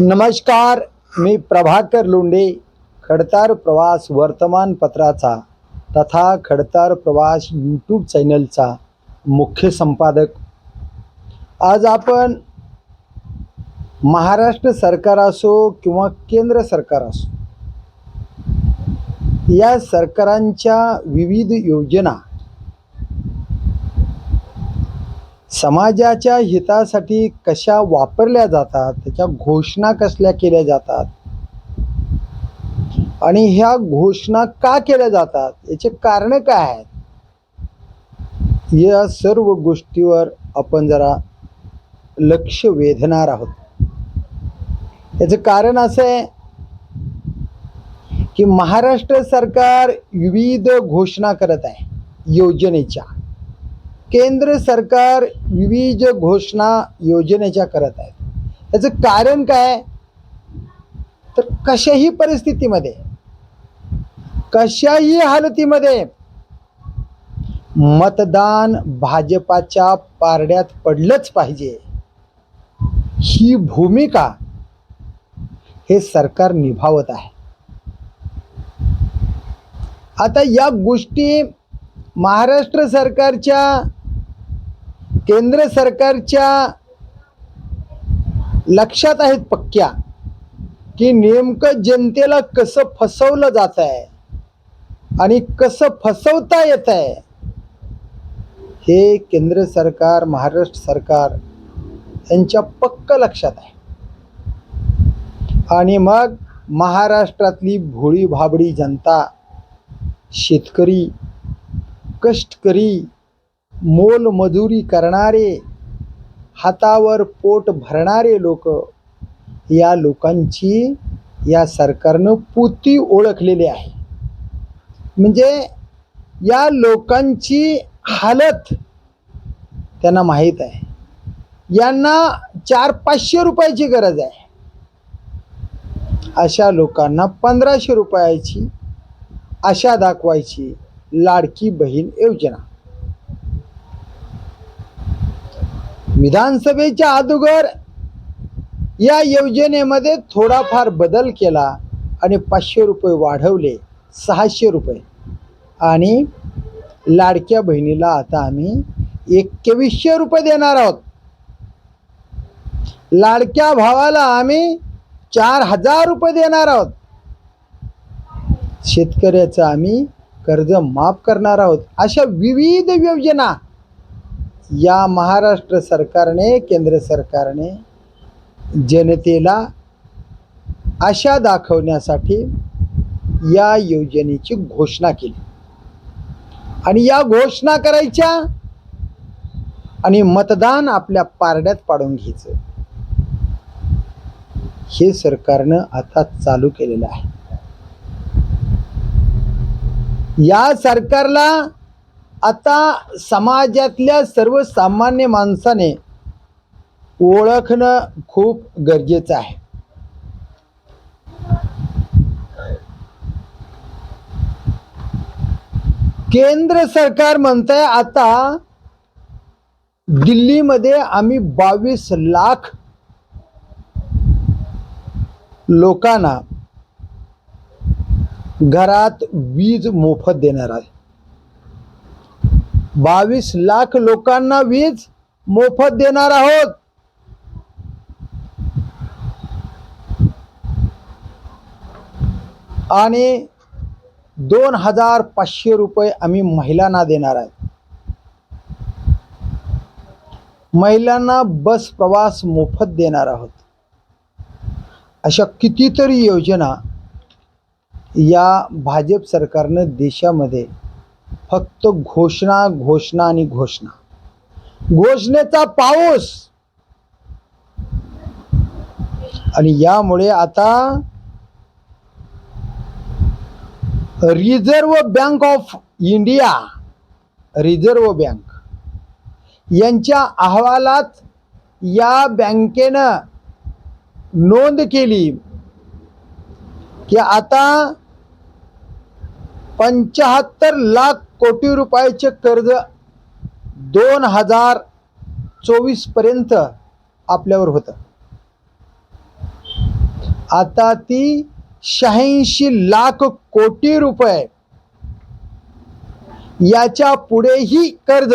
नमस्कार मी प्रभाकर लोंढे खडतार प्रवास वर्तमानपत्राचा तथा खडतार प्रवास यूट्यूब चॅनलचा मुख्य संपादक. आज आपण महाराष्ट्र सरकार असो किंवा केंद्र सरकार असो या सरकारांच्या विविध योजना समाजाच्या हितासाठी कशा वापरल्या जातात त्याच्या घोषणा कसल्या केल्या जातात आणि ह्या घोषणा का केल्या जातात याचे कारण काय आहेत? या सर्व गोष्टीवर आपण जरा लक्ष वेधणार आहोत. याचं कारण असं आहे की महाराष्ट्र सरकार विविध घोषणा करत आहे योजनेच्या. केंद्र सरकार विविध घोषणा योजनेच्या करत आहे. त्याचं कारण काय? तर कशाही परिस्थितीमध्ये कशाही हालतीमध्ये मतदान भाजपाच्या पारड्यात पडलंच पाहिजे. ही भूमिका हे सरकार निभावत आहे. आता या गोष्टी महाराष्ट्र सरकारच्या केंद्र सरकारच्या लक्षात आहेत पक्क्या की नेमकं जनतेला कसं फसवलं जात आहे आणि कसं फसवता येत आहे हे केंद्र सरकार महाराष्ट्र सरकार यांच्या पक्क लक्षात आहे. आणि मग महाराष्ट्रातली भोळी भाबडी जनता शेतकरी कष्टकरी मोलमजुरी करणारे हातावर पोट भरणारे लोक या लोकांची या सरकारनं पुती ओळखलेली आहे. म्हणजे या लोकांची हालत त्यांना माहीत आहे. यांना चार पाचशे रुपयाची गरज आहे. अशा लोकांना पंधराशे रुपयाची आशा दाखवायची लाडकी बहीण योजना. विधानसभेच्या अगोदर या योजनेमध्ये थोडाफार बदल केला आणि पाचशे रुपये वाढवले सहाशे रुपये. आणि लाडक्या बहिणीला आता आम्ही एकवीसशे रुपये देणार आहोत. लाडक्या भावाला आम्ही चार हजार रुपये देणार आहोत. शेतकऱ्याचं आम्ही कर्ज माफ करणार आहोत. अशा विविध योजना या महाराष्ट्र सरकारने केंद्र सरकारने जनतेला आशा दाखवण्यासाठी या योजनेची घोषणा केली. आणि या घोषणा करायच्या आणि मतदान आपल्या पारड्यात पाडून घ्यायचं. हे सरकारनं आता चालू केलेलं आहे. या सरकारला आता समाजातल्या सर्वसामान्य माणसाने ओळखणं खूप गरजेचं आहे. केंद्र सरकार म्हणत आहे आता दिल्लीमध्ये आम्ही बावीस लाख लोकांना घरात वीज मोफत देणार आहे. बावीस लाख लोकांना वीज मोफत देणार आहोत. आणि दोन हजार पाचशे रुपये आम्ही महिलांना देणार आहे. महिलांना बस प्रवास मोफत देणार आहोत. अशा कितीतरी योजना या भाजप सरकारनं देशामध्ये फक्त घोषणा घोषणा आणि घोषणा. घोषणेचा पाऊस! आणि यामुळे आता reserve bank of India reserve bank यांच्या अहवालात या बँकेनं नोंद केली की आता पंचाहत्तर लाख कोटी रुपयाचे कर्ज दोन हजार चोवीसपर्यंत आपल्यावर होतं. आता ती शहाऐंशी लाख कोटी रुपये याच्या पुढेही कर्ज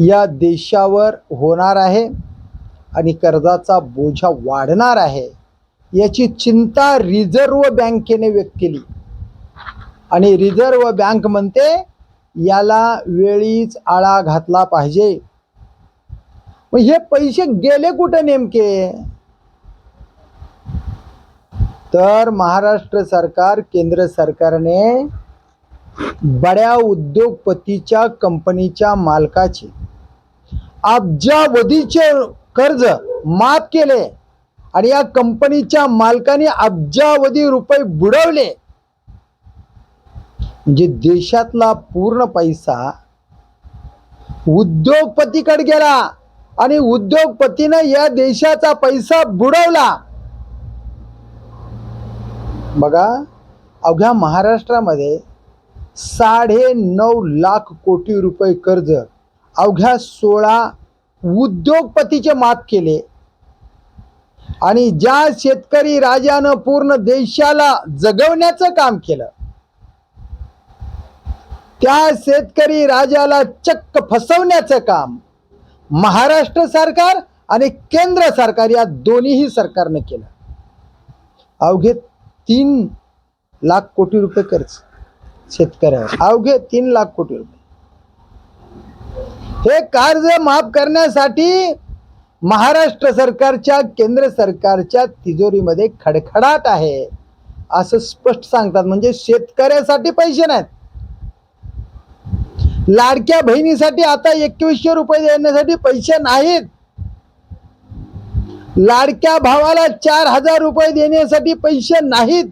या देशावर होणार आहे आणि कर्जाचा बोजा वाढणार आहे याची चिंता रिझर्व बँकेने व्यक्त केली. आणि रिझर्व बँक म्हणते याला वेळीच आळा घातला पाहिजे. मग हे पैसे गेले कुठे नेमके? तर महाराष्ट्र सरकार केंद्र सरकारने बड्या उद्योगपतीच्या कंपनीच्या मालकाचे अब्जावधीचे कर्ज माफ केले आणि या कंपनीच्या मालकाने अब्जावधी रुपये बुडवले. म्हणजे देशातला पूर्ण पैसा उद्योगपतीकडे गेला आणि उद्योगपतीनं या देशाचा पैसा बुडवला. बघा अवघ्या महाराष्ट्रामध्ये साडे नऊ लाख कोटी रुपये कर्ज अवघ्या सोळा उद्योगपतीचे माफ केले. आणि ज्या शेतकरी राजानं पूर्ण देशाला जगवण्याचं काम केलं त्या शेतकरी राजाला चक्क फसवण्याचं काम. महाराष्ट्र सरकार आणि केंद्र सरकार या दोन्हीही सरकारने केलं. अवघे तीन लाख कोटी रुपये खर्च शेतकऱ्यावर. अवघे तीन लाख कोटी रुपये. हे कर्ज माफ करण्यासाठी महाराष्ट्र सरकारच्या केंद्र सरकारच्या तिजोरीमध्ये खडखडाट आहे. असं स्पष्ट सांगतात. म्हणजे शेतकऱ्यासाठी पैसे नाहीत. लाडक्या बहिणीसाठी आता एकवीसशे रुपये देण्यासाठी पैसे नाहीत. लाडक्या भावाला चार हजार रुपये देण्यासाठी पैसे नाहीत.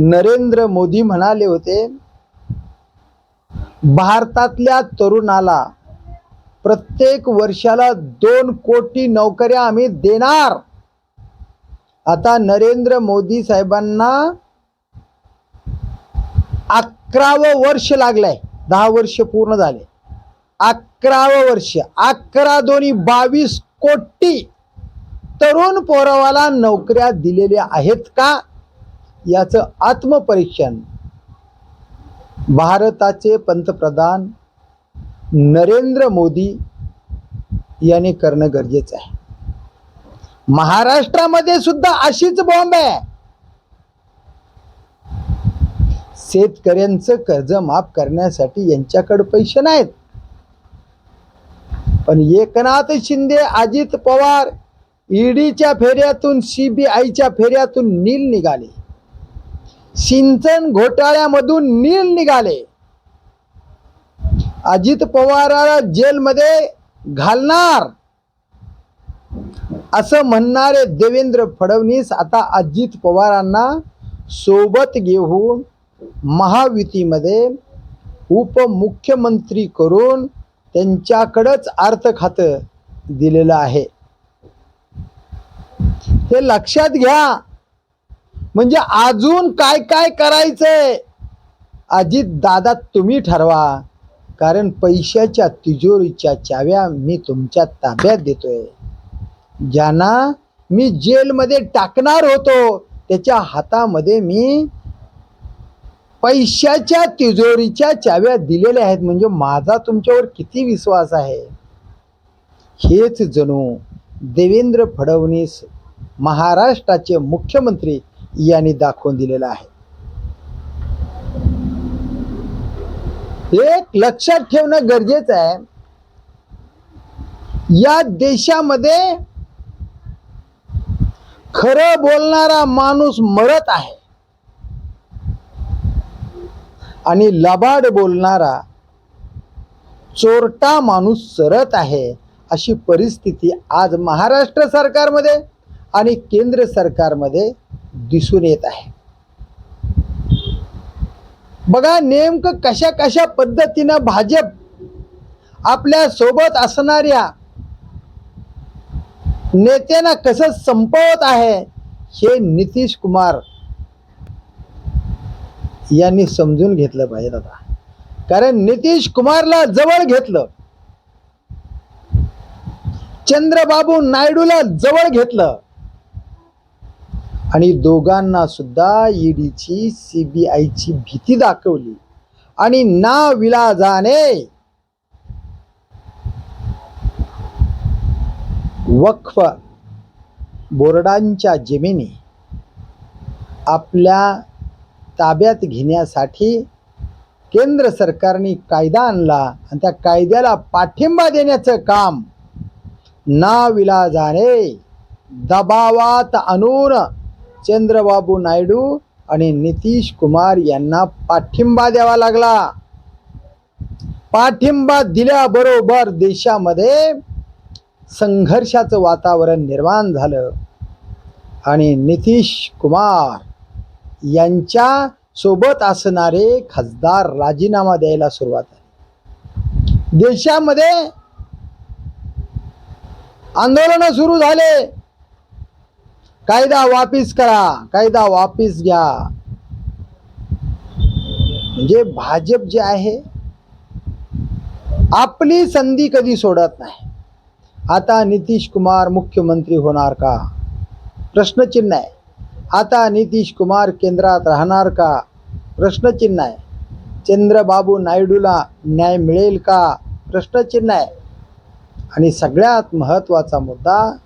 नरेंद्र मोदी म्हणाले होते भारतातल्या तरुणाला प्रत्येक वर्षाला दोन कोटी नोकऱ्या आम्ही देणार. आता नरेंद्र मोदी साहेबांना अकरावं वर्ष लागलंय. दहा वर्ष पूर्ण झाले. अकरावं वर्ष. अकरा दोन्ही बावीस कोटी तरुण पोरावाला नोकऱ्या दिलेल्या आहेत का? याचं आत्मपरीक्षण भारताचे पंतप्रधान नरेंद्र मोदी यांनी करणं गरजेचं आहे. महाराष्ट्रामध्ये सुद्धा अशीच बॉम्ब आहे. शेतकऱ्यांचं कर्ज माफ करण्यासाठी यांच्याकडे पैसे नाहीत. पण एकनाथ शिंदे अजित पवार ईडीच्या फेऱ्यातून सीबीआयच्या फेऱ्यातून नील निघाले. सिंचन घोटाळ्यामधून नील निघाले. अजित पवाराला जेलमध्ये घालणार. असं म्हणणारे देवेंद्र फडणवीस आता अजित पवारांना सोबत घेऊन महायुतीमध्ये उपमुख्यमंत्री करून त्यांच्याकडंच अर्थ खातं दिलेलं आहे. हे लक्षात घ्या. म्हणजे अजून काय काय करायचंय? अजित दादा तुम्ही ठरवा. कारण पैशाच्या तिजोरीच्या चाव्या मी तुमच्या ताब्यात देतोय. ज्यांना मी जेलमध्ये टाकणार होतो त्याच्या हातामध्ये मी पैशाच्या तिजोरीच्या चाव्या दिलेल्या आहेत. म्हणजे माझा तुमच्यावर किती विश्वास आहे? हेच जणू देवेंद्र फडणवीस महाराष्ट्राचे मुख्यमंत्री यांनी दाखवून दिलेलं आहे. एक लक्षात ठेवणं गरजेचं आहे. या देशामध्ये खरं बोलणारा माणूस मरत आहे. आणि लबाड बोलणारा चोरटा माणूस सरत आहे अशी परिस्थिती आज महाराष्ट्र सरकारमध्ये आणि केंद्र सरकारमध्ये दिसून येत आहे. बघा नेमकं कशा कशा पद्धतीनं भाजप आपल्यासोबत असणाऱ्या नेत्यांना कसं संपवत आहे हे नितीश कुमार यांनी समजून घेतलं पाहिजे आता. कारण नितीश कुमारला जवळ घेतलं. चंद्रबाबू नायडूला जवळ घेतलं. आणि दोघांना सुद्धा ईडीची सीबीआयची भीती दाखवली. आणि ना विलाजाने वक्फ बोर्डांच्या जमिनी आपल्या ताब्यात घेण्यासाठी केंद्र सरकारने कायदा आणला आणि त्या कायद्याला पाठिंबा देण्याचं काम नाविलाजाने दबावात आणून चंद्रबाबू नायडू आणि नितीश कुमार यांना पाठिंबा द्यावा लागला. पाठिंबा दिल्याबरोबर देशामध्ये संघर्षाचं वातावरण निर्माण झालं. आणि नितीश कुमार यांच्या सोबत असणारे खासदार राजीनामा द्यायला सुरुवात आहे देशामध्ये आंदोलन सुरू झाले. कायदा वापिस करा कायदा वापिस घ्या. म्हणजे भाजप जे आहे आपली संधी कधी सोडत नाही. आता नितीश कुमार मुख्यमंत्री होणार का? प्रश्नचिन्ह आहे. आता नितीश कुमार केंद्रात राहणार का? प्रश्नचिन्ह आहे. चंद्रबाबू नायडूला न्याय मिळेल का? प्रश्नचिन्ह आहे. आणि सगळ्यात महत्त्वाचा मुद्दा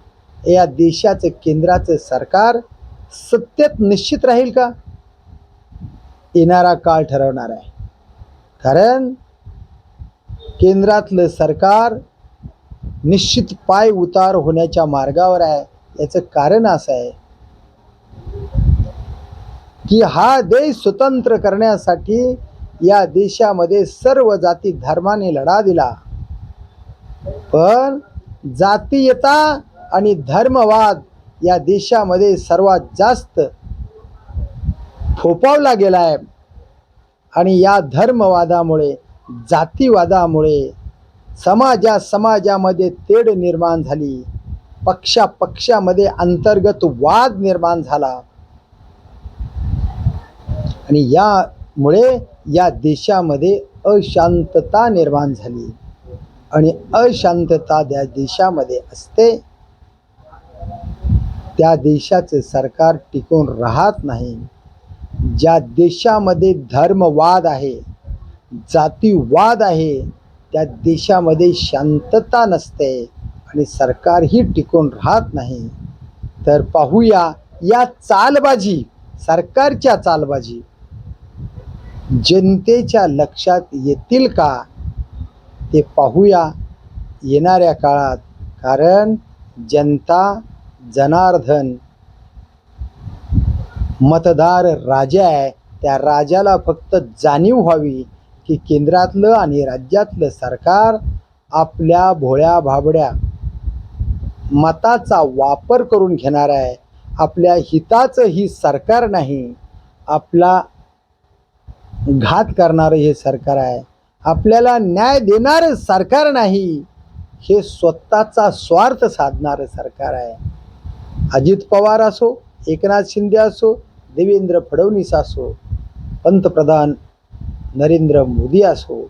या देशाचं केंद्राचं सरकार सत्तेत निश्चित राहील का? येणारा काळ ठरवणार आहे. कारण केंद्रातलं सरकार निश्चित पाय उतार होण्याच्या मार्गावर आहे. याचं कारण असं आहे की हा देश स्वतंत्र करण्यासाठी या देशामध्ये सर्व जाती धर्माने लढा दिला. पण जातीयता आणि धर्मवाद या देशामध्ये सर्वात जास्त फोपावला गेला आहे आणि या धर्मवादामुळे जातीवादामुळे समाजा समाजामध्ये तेढ निर्माण झाली. पक्षा पक्षामध्ये अंतर्गत वाद निर्माण झाला. आणि यामुळे या देशामध्ये अशांतता निर्माण झाली. आणि अशांतता त्या देशामध्ये असते त्या देशाचं सरकार टिकून राहत नाही. ज्या देशामध्ये धर्मवाद आहे जातीवाद आहे त्या देशामध्ये शांतता नसते आणि सरकारही टिकून राहत नाही. तर पाहूया या चालबाजी सरकारच्या चालबाजी. जनतेच्या लक्षात येतील का ते पाहूया येणाऱ्या काळात. कारण जनता जनार्दन मतदार राजा आहे. त्या राजाला फक्त जाणीव व्हावी की केंद्रातलं आणि राज्यातलं सरकार आपल्या भोळ्या भाबड्या मताचा वापर करून घेणार आहे. आपल्या हिताचं ही सरकार नाही. आपला घात करणारं हे सरकार आहे. आपल्याला न्याय देणारं सरकार नाही हे स्वतःचा स्वार्थ साधणारं सरकार आहे. अजित पवार असो एकनाथ शिंदे असो देवेंद्र फडणवीस असो पंतप्रधान नरेंद्र मोदी असो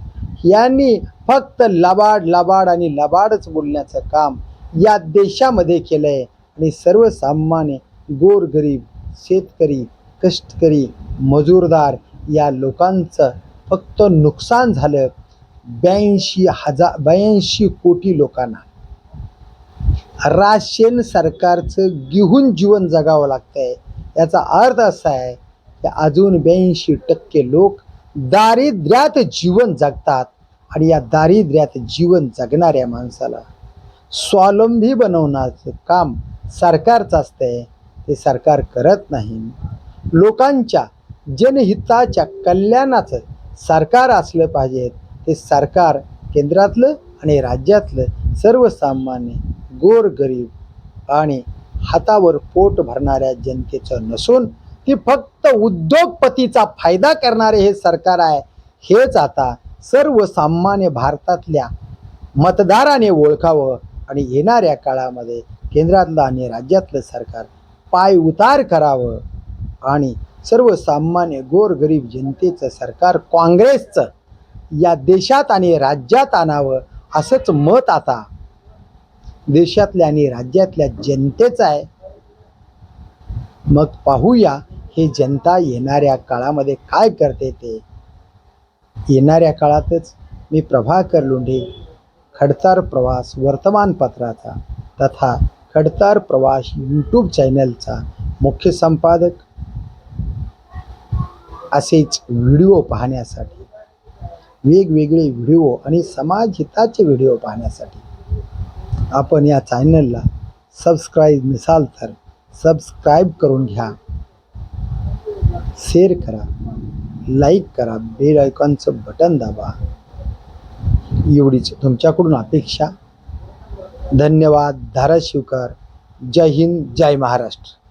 यांनी फक्त लबाड लबाड आणि लबाडच बोलण्याचं काम या देशामध्ये केलं आहे आणि सर्वसामान्य गोरगरीब शेतकरी कष्टकरी मजूरदार या लोकांचं फक्त नुकसान झालं ब्याऐंशी हजार ब्याऐंशी कोटी लोकांना. राशन सरकारचं घेऊन जीवन जगावं लागतंय. याचा अर्थ असा आहे की अजून ब्याऐंशी टक्के लोक दारिद्र्यात जीवन जगतात आणि या दारिद्र्यात जीवन जगणाऱ्या माणसाला स्वावलंबी बनवण्याचं काम सरकारचं असतंय. ते सरकार करत नाही. लोकांच्या जनहिताच्या कल्याणाचं सरकार असलं पाहिजे. ते सरकार केंद्रातलं आणि राज्यातलं सर्वसामान्य गोरगरीब आणि हातावर पोट भरणाऱ्या जनतेचं नसून ती फक्त उद्योगपतीचा फायदा करणारे हे सरकार आहे. हेच आता सर्वसामान्य भारतातल्या मतदाराने ओळखावं आणि येणाऱ्या काळामध्ये केंद्रातलं आणि राज्यातलं सरकार पाय उतार करावं आणि सर्वसामान्य गोरगरीब जनतेचं सरकार काँग्रेसचं. या देशात आणि राज्यात आणावं असंच मत आता. देशातल्या आणि राज्यातल्या जनतेचं आहे. मग पाहूया हे जनता येणाऱ्या काळामध्ये काय करते ते. येणाऱ्या काळातच मी प्रभाकर लोंढे खडतार प्रवास वर्तमानपत्राचा तथा खडतार प्रवास यूट्यूब चॅनलचा मुख्य संपादक असेच व्हिडिओ पाहण्यासाठी. वेगवेगळे व्हिडिओ आणि समाजहिताचे व्हिडिओ पाहण्यासाठी. आपण या चॅनलला सबस्क्राईब नसाल तर सबस्क्राईब करून घ्या. शेअर करा. लाईक करा. बेल आयकॉनचं बटन दाबा. एवढीच तुमच्याकडून अपेक्षा. धन्यवाद. धाराशिवकर. जय हिंद. जय महाराष्ट्र.